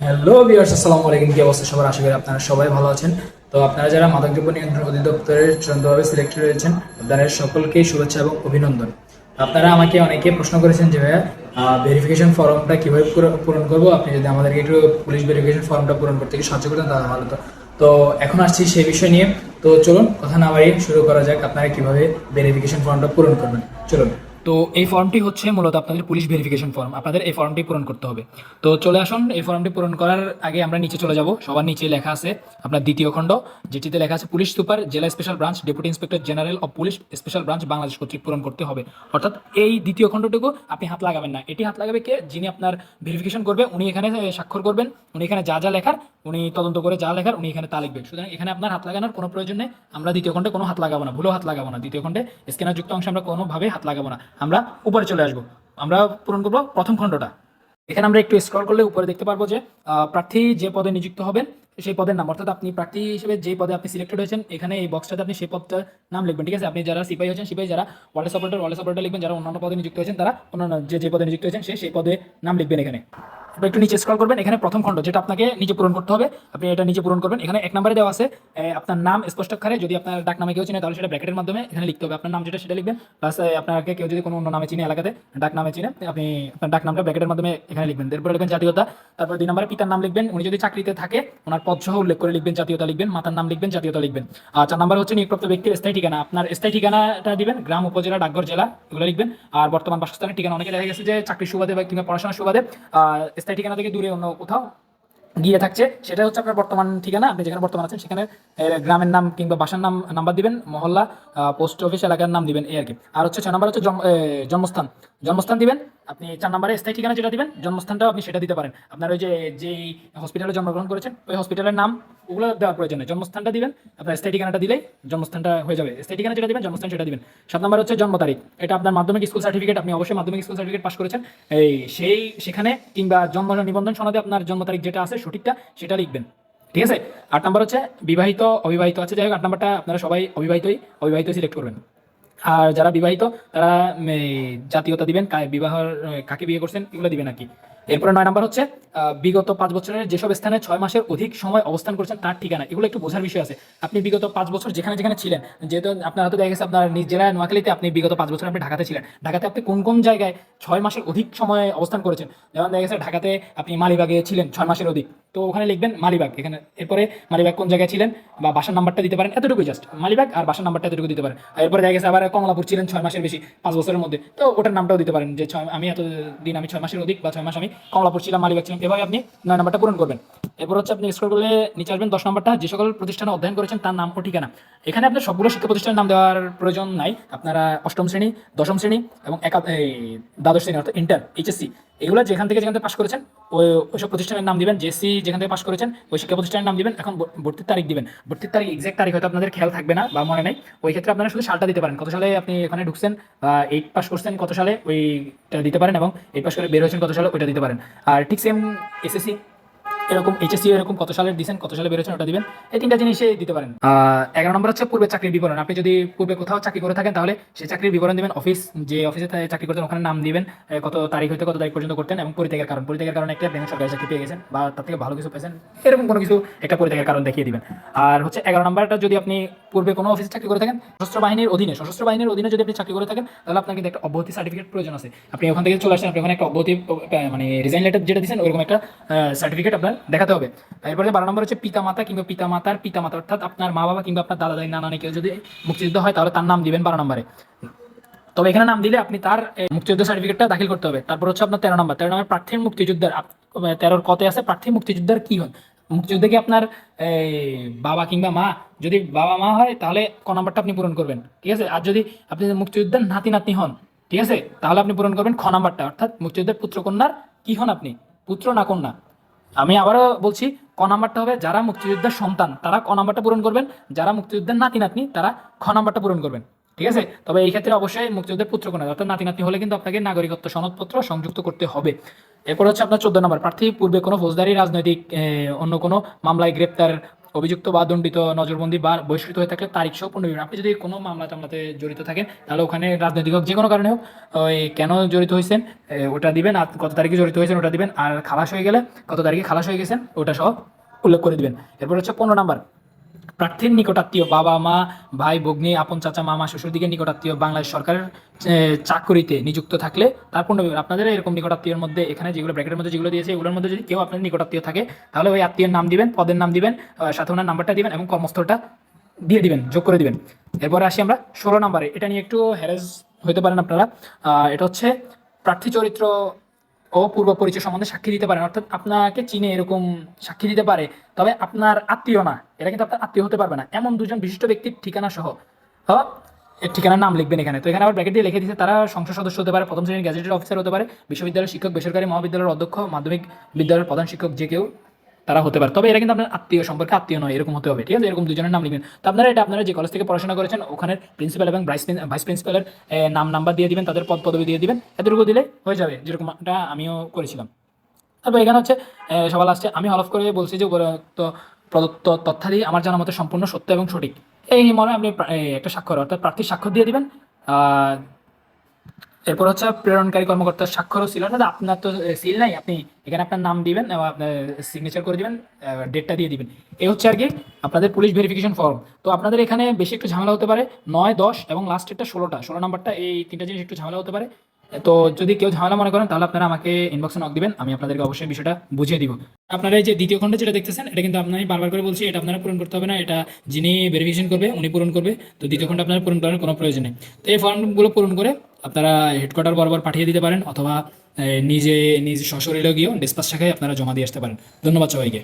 Hello viewers, আসসালামু আলাইকুম। কি অবস্থা সবার? আশা করি আপনারা সবাই ভালো আছেন। তো আপনারা যারা মাদকদ্রব্য নিয়ন্ত্রণ অধিদপ্তরের চূড়ান্তভাবে সিলেক্টেড হয়েছেন আপনাদের সকলকেই শুভেচ্ছা এবং অভিনন্দন। আপনারা আমাকে অনেকে প্রশ্ন করেছেন যে, ভাইয়া ভেরিফিকেশন ফর্মটা কীভাবে পূরণ করব? আপনি যদি আমাদেরকে একটু পুলিশ ভেরিফিকেশন ফর্মটা পূরণ করতে একটু সাহায্য করতেন, তাহলে ভালো তো তো এখন আসছি সেই বিষয় নিয়ে। তো চলুন, কথা না বাড়িয়ে শুরু করা যাক, আপনারা কীভাবে ভেরিফিকেশন ফর্মটা পূরণ করবেন। চলুন। তো এই ফর্মটি হচ্ছে মূলত আপনাদের পুলিশ ভেরিফিকেশন ফর্ম আপনাদের এই ফর্মটি পূরণ করতে হবে। তো চলে আসুন, এই ফর্মটি পূরণ করার আগে আমরা নিচে চলে যাব। সবার নিচে লেখা আছে আপনার দ্বিতীয় খণ্ড, যেটিতে লেখা আছে, পুলিশ সুপার, জেলা special branch deputy inspector general of police special branch Bangladesh কর্তৃক পূরণ করতে হবে। অর্থাৎ এই দ্বিতীয় খণ্ডটুকু আপনি হাত লাগাবেন না। এটি হাত লাগাবে কে? যিনি আপনার ভেরিফিকেশন করবে, উনি এখানে স্বাক্ষর করবেন। উনি এখানে যা যা লেখার, উনি তদন্ত করে যা লেখার, উনি এখানে তা লিখবেন। সুতরাং এখানে আপনার হাত লাগানোর কোনো প্রয়োজন নেই। আমরা দ্বিতীয় খণ্ডে কোনো হাত লাগাবো না, ভুলেও হাত লাগাবো না। দ্বিতীয় খণ্ডে স্ক্যানার যুক্ত অংশে আমরা কোনোভাবে হাত লাগাবো না। আমরা উপরে চলে আসব। আমরা পূরণ করব প্রথম খণ্ডটা। এখানে আমরা একটু স্ক্রল করলে উপরে দেখতে পারব যে প্রার্থী যে পদে নিযুক্ত হবেন সেই পদের নাম। অর্থাৎ আপনি প্রার্থী হিসেবে যে পদে আপনি সিলেক্টেড হয়েছেন, এখানে এই বক্সটাতে আপনি সেই পদটার নাম লিখবেন, ঠিক আছে? আপনি যারা সিপাহি হয়েছেন, সিপাহি যারা ওয়ালেস অপারেটর ওয়ালেস অপারেটর লিখবেন, যারা অন্যান্য পদে নিযুক্ত হয়েছেন, তারা অন্যান্য যে যে পদে নিযুক্ত হয়েছেন, সে, সেই পদে নাম লিখবেন এখানে। একটু নিচে স্ক্রল করবেন, এখানে প্রথম খণ্ড, যেটা আপনাকে নিচে পূরণ করতে হবে। আপনি এটা নিচে পূরণ করবেন, এখানে এক নম্বরে দেওয়া আছে আপনার নাম স্পষ্ট আকারে যদি আপনার ডাক নামে কেউ চিনে, তাহলে সেটা ব্র্যাকেটের মাধ্যমে এখানে লিখতে হবে। আপনার নাম যেটা, সেটা লিখবেন প্লাস আপনাকে কেউ যদি কোনো অন্য নামে চিনে এলাকাতে, ডাক নামে চিনে, আপনি আপনার ডাক নামটা ব্র্যাকেটের মাধ্যমে এখানে লিখবেন। এরপরে লিখবেন জাতীয়তা তারপর দুই নম্বরে পিতার নাম লিখবেন, উনি যদি চাকরিতে থাকে, ওনার পদ সহ উল্লেখ করে লিখবেন, জাতীয়তা লিখবেন, মাতার নাম লিখবেন, জাতীয়তা লিখবেন। আর চার নম্বর হচ্ছে নিয়োগপ্রাপ্ত ব্যক্তির স্থায়ী ঠিকানা। আপনার স্থায়ী ঠিকানাটা দিবেন, গ্রাম, উপজেলা, ডাকঘর, জেলা, এগুলো লিখবেন। আর বর্তমান বাসস্থানের ঠিকানা, অনেকে দেখা গেছে যে চাকরির সুবাদে বা কিংবা পড়াশোনার সুবাদে স্থায়ী ঠিকানা থেকে দূরে অন্য কোথাও গিয়ে থাকছে, সেটা হচ্ছে আপনার বর্তমান ঠিকানা। আপনি যেখানে বর্তমান আছেন, সেখানে গ্রামের নাম কিংবা বাসার নাম, নাম্বার দিবেন, মহল্লা পোস্ট অফিস, এলাকার নাম দিবেন, এই আর কি। আর হচ্ছে ছয় নাম্বার হচ্ছে জন্ম- জন্মস্থান। জন্মস্থান দিবেন, আপনি চার নম্বরে স্থায়ী ঠিকানা যেটা দিবেন, জন্মস্থানটাও আপনি সেটা দিতে পারেন। আপনার ওই যে, যেই হসপিটালে জন্মগ্রহণ করেছেন, ওই হসপিটালের নাম, ওগুলো দেওয়ার প্রয়োজন নেই। জন্মস্থানটা দিবেন, আপনার স্থায়ী ঠিকানাটা দিলেই জন্মস্থানটা হয়ে যাবে। স্থায়ী ঠিকানা যেটা দিবেন, জন্মস্থান সেটা দিবেন। সাত নম্বর হচ্ছে জন্ম তারিখ। এটা আপনার মাধ্যমিক স্কুল সার্টিফিকেট আপনি অবশ্যই মাধ্যমিক স্কুল সার্টিফিকেট পাস করেছেন। এই, সেই, সেখানে কিংবা জন্ম নিবন্ধন সনদে আপনার জন্ম তারিখ যেটা আছে সঠিকটা সেটা লিখবেন। ঠিক আছে? আট নাম্বার হচ্ছে বিবাহিত, অবিবাহিত আছে। যাই হোক, আট নাম্বারটা আপনারা সবাই অবিবাহিতই অবিবাহিত সিলেক্ট করবেন। আর যারা বিবাহিত, তারা জাতীয়তা দিবেন বিবাহ কাকে বিয়ে করছেন, এগুলো দিবেন আর কি। এরপরে নয় নাম্বার হচ্ছে বিগত পাঁচ বছরের যেসব স্থানে ছয় মাসের অধিক সময় অবস্থান করছেন তার ঠিকানা, এগুলো একটু বোঝার বিষয় আছে। আপনি বিগত পাঁচ বছর যেখানে যেখানে ছিলেন, যেহেতু আপনার হয়তো দেখা গেছে আপনার নিজ জেলায় নোয়াখালীতে আপনি বিগত পাঁচ বছর আপনি ঢাকাতে ছিলেন। ঢাকাতে আপনি কোন কোন জায়গায় ছয় মাসের অধিক সময় অবস্থান করেছেন? যেমন দেখা গেছে ঢাকাতে আপনি মালিবাগে ছিলেন ছয় মাসের অধিক। তো ওখানে লিখবেন মালিবাগ। এখানে এরপরে মালিবাগ কোন জায়গায় ছিলেন বা বাসার নাম্বারটা দিতে পারেন, এতটুকু জাস্ট মালিবাগ আর বাসার নাম্বারটা এতটুকু দিতে পারেন। আর এরপরে দেখা গেছে আবার কমলাপুর ছিলেন ছয় মাসের বেশি, পাঁচ বছরের মধ্যে। তো ওটার নামটাও দিতে পারেন যে ছয়, আমি এত দিন আমি ছয় মাসের অধিক বা ছয় মাস আমি কমলাপুর ছিলাম, মালিবাগ ছিলাম, এভাবে আপনি নয় নাম্বারটা পূরণ করবেন। এরপর হচ্ছে আপনি স্ক্রল করলে নিচে আসবেন দশ নম্বরটা। যে সকল প্রতিষ্ঠানে অধ্যয়ন করেছেন তার নাম ও ঠিকানা। এখানে আপনার সবগুলো শিক্ষা প্রতিষ্ঠানের নাম দেওয়ার প্রয়োজন নাই। আপনারা অষ্টম শ্রেণি, দশম শ্রেণি এবং একা এই দ্বাদশ শ্রেণি অর্থাৎ ইন্টার এইচএসসি এগুলো যেখান থেকে যেখান থেকে পাশ করেছেন ওই ওইসব প্রতিষ্ঠানের নাম দিবেন। জেসি যেখান থেকে পাশ করেছেন, ওই শিক্ষা প্রতিষ্ঠানের নাম দিবেন। এখন ভর্তির তারিখ দিবেন। ভর্তির তারিখ এক্সাক্ট তারিখ হয়তো আপনাদের খেয়াল থাকবে না বা মনে নেই। ওই ক্ষেত্রে আপনারা শুধু সালটা দিতে পারেন। কত সালে আপনি এখানে ঢুকছেন বা এইট পাস করছেন, কত সালে ওইটা দিতে পারেন এবং এইট পাস করে বের হয়েছেন, কত সালে ওইটা দিতে পারেন। আর ঠিক সেম এসএসসি এরকম এইচএসসি এরকম কত সালের দিচ্ছেন কত সালে বেরোচ্ছেন ওটা দিবেন। এই তিনটা জিনিসে দিতে পারেন। এগারো নম্বর হচ্ছে পূর্বে চাকরির বিবরণ। আপনি যদি পূর্বে কোথাও চাকরি করে থাকেন, তাহলে সেই চাকরির বিবরণ দিবেন অফিস, যে অফিসে চাকরি করতেন, ওখানে নাম দিবেন কত তারিখ হইতে কত তারিখ পর্যন্ত করতেন এবং পরিত্যাগের কারণ। পরিত্যাগের কারণে একটা ব্যাংক সরকারি চাকরি পেয়ে গেছেন বা তার থেকে ভালো কিছু পেয়েছেন, এরকম কোনো কিছু একটা পরিত্যাগের কারণ দেখিয়ে দিবেন। আর হচ্ছে এগারো নম্বরটা যদি আপনি পূর্বে কোনো অফিসে চাকরি করে থাকেন, সশস্ত্র বাহিনীর অধীনে, সশস্ত্র বাহিনীর অধীনে যদি আপনি চাকরি করে থাকেন, তাহলে আপনার কিন্তু একটা অব্যাহতি সার্টিফিকেট প্রয়োজন আছে। আপনি ওখান থেকে চলে আসেন, আপনি ওখানে একটা অব্যাহতি মানে রিজাইন লেটার যেটা দিচ্ছেন, ওইরকম একটা সার্টিফিকেট আপনার দেখাতে হবে। এরপরে বারো নম্বর হচ্ছে পিতা মাতা কিংবা পিতা মাতার পিতা মাতা অর্থাৎ আপনার মা বাবা কিংবা আপনার দাদা দাদি নানা কেউ যদি মুক্তিযুদ্ধ হয়, তাহলে তার নাম দিবেন বারো নম্বরে। তবে এখানে নাম দিলে আপনি তার মুক্তিযুদ্ধ সার্টিফিকেটটা দাখিল করতে হবে। তারপর হচ্ছে আপনার তেরো নম্বর। তেরো নম্বর, প্রার্থীর মুক্তিযুদ্ধের তেরোর কতে আছে প্রার্থী মুক্তিযোদ্ধার কি হন মুক্তিযুদ্ধে কি আপনার বাবা কিংবা মা, যদি বাবা মা হয়, তাহলে ক নম্বরটা আপনি পূরণ করবেন। ঠিক আছে? আর যদি আপনি মুক্তিযুদ্ধের নাতি, নাতনি হন, ঠিক আছে? তাহলে আপনি পূরণ করবেন খ নাম্বারটা। অর্থাৎ মুক্তিযুদ্ধের পুত্র কন্যার কি হন আপনি? পুত্র না কন্যা। আমি আবারও বলছি, ক নাম্বারটা হবে যারা মুক্তিযোদ্ধার সন্তান, তারা ক নাম্বারটা পূরণ করবেন। যারা মুক্তিযোদ্ধার নাতি নাতনি তারা খ নাম্বারটা পূরণ করবেন। ঠিক আছে? তবে এই ক্ষেত্রে অবশ্যই মুক্তিযুদ্ধের পুত্র কন্যা অর্থাৎ নাতি নাতনি হলে কিন্তু আপনাকে নাগরিকত্ব সনদপত্র সংযুক্ত করতে হবে। এরপর হচ্ছে আপনার চোদ্দ নম্বর প্রার্থী পূর্বে কোনো ফৌজদারি, রাজনৈতিক অন্য কোনো মামলায় গ্রেপ্তার অভিযুক্ত বা দণ্ডিত নজরবন্দি বা বহিষ্কৃত হয়ে থাকলে তারিখ সহ পূর্ণ আপনি যদি কোনো মামলা টামলাতে জড়িত থাকেন, তাহলে ওখানে রাজনৈতিক হোক যে কোনো কারণে হোক, ওই কেন জড়িত হয়েছেন ওটা দিবেন, আর কত তারিখে জড়িত হয়েছেন ওটা দিবেন, আর খালাস হয়ে গেলে কত তারিখে খালাস হয়ে গেছেন, ওটা সহ উল্লেখ করে দিবেন। এরপর হচ্ছে পনেরো নাম্বার। প্রার্থীর নিকটাত্মীয় বাবা, মা, ভাই, ভগ্নী, আপন চাচা, মামা, শ্বশুর দিকে নিকটাত্মীয় বাংলাদেশ সরকারের চাকরিতে নিযুক্ত থাকলে তার পূর্ণ আপনাদের এরকম নিকটাত্মীয়ের মধ্যে এখানে যেগুলো ব্র্যাকেটের মধ্যে যেগুলো দিয়েছে, এগুলোর মধ্যে যদি কেউ আপনার নিকটাত্মীয় থাকে, তাহলে ওই আত্মীয়ের নাম দিবেন, পদের নাম দিবেন সাথে ওনার নাম্বারটা দিবেন এবং কর্মস্থলটা দিয়ে দিবেন, যোগ করে দিবেন। এরপরে আসি আমরা ষোলো নাম্বারে। এটা নিয়ে একটু হ্যারেস হতে পারেন আপনারা। এটা হচ্ছে প্রার্থী চরিত্র ও পূর্ব পরিচয় সম্বন্ধে সাক্ষী দিতে পারেন। অর্থাৎ আপনাকে চিনে এরকম সাক্ষী দিতে পারে তবে আপনার আত্মীয় না। এটা কিন্তু আপনার আত্মীয় হতে পারবে না। এমন দুজন বিশিষ্ট ব্যক্তির ঠিকানা সহ। হ্যাঁ, ঠিকানার নাম লিখবেন এখানে। তো এখানে আবার ব্র্যাকেট দিয়ে লিখে দিচ্ছে তারা সংসদ সদস্য হতে পারে প্রথম শ্রেণির গ্যাজেটেড অফিসার হতে পারে বিশ্ববিদ্যালয়ের শিক্ষক বেসরকারি মহাবিদ্যালয়ের অধ্যক্ষ মাধ্যমিক বিদ্যালয়ের প্রধান শিক্ষক যে কেউ। তারা হতে পারে। তবে এরা কিন্তু আপনার আত্মীয় সম্পর্কে আত্মীয় নয়, এরকম হতে হবে, ঠিক আছে? এরকম দুজনের নাম লিখবেন। তো আপনারা এটা আপনারা যে কলেজ থেকে পড়াশোনা করেছেন ওখানে প্রিন্সিপাল এবং ভাইস ভাইস প্রিন্সিপালের নাম নাম্বার দিয়ে দিবেন, তাদের পদ পদবি দিয়ে দিবেন, এতটুকু দিলে হয়ে যাবে যেরকমটা আমিও করেছিলাম। তারপর এখানে হচ্ছে সবার লাস্টে আমি হলফ করে বলছি যে উপরোক্ত প্রদত্ত তথ্যাদি আমার জানা মতে সম্পূর্ণ সত্য এবং সঠিক। এই মনে আপনি একটা স্বাক্ষর, অর্থাৎ প্রার্থীর স্বাক্ষর দিয়ে দিবেন এরপর হচ্ছে প্রেরণকারী কর্মকর্তার স্বাক্ষরও ছিল না। আপনার তো সিল নাই। আপনি এখানে আপনার নাম দিবেন আপনার সিগনেচার করে দিবেন ডেটটা দিয়ে দিবেন। এই হচ্ছে আর কি, আপনাদের পুলিশ ভেরিফিকেশন ফর্ম তো আপনাদের এখানে বেশি একটু ঝামেলা হতে পারে। নয়, দশ এবং লাস্টেরটা ষোলোটা। ষোলো নাম্বারটা এই তিনটা জিনিস একটু ঝামেলা হতে পারে। তো যদি কেউ ঝামেলা মনে করেন, তাহলে আপনারা আমাকে ইনবক্সে নক দিবেন, আমি আপনাদেরকে অবশ্যই বিষয়টা বুঝিয়ে দিব। আপনারা এই যে দ্বিতীয় খণ্ড যেটা দেখতেছেন, এটা কিন্তু আপনার বারবার করে বলছি, এটা আপনারা পূরণ করতে হবে না, এটা যিনি ভেরিফিকেশন করবে, উনি পূরণ করবে। তো দ্বিতীয় খণ্ড আপনারা পূরণ করার কোনো প্রয়োজন নেই। তো এই ফর্মগুলো পূরণ করে আপনারা হেডকোয়ার্টার বরাবর পাঠিয়ে দিতে পারেন, অথবা নিজে, নিজ সশরীরে গিয়েও ডিসপাস শাখায় আপনারা জমা দিয়ে আসতে পারেন। ধন্যবাদ সবাইকে।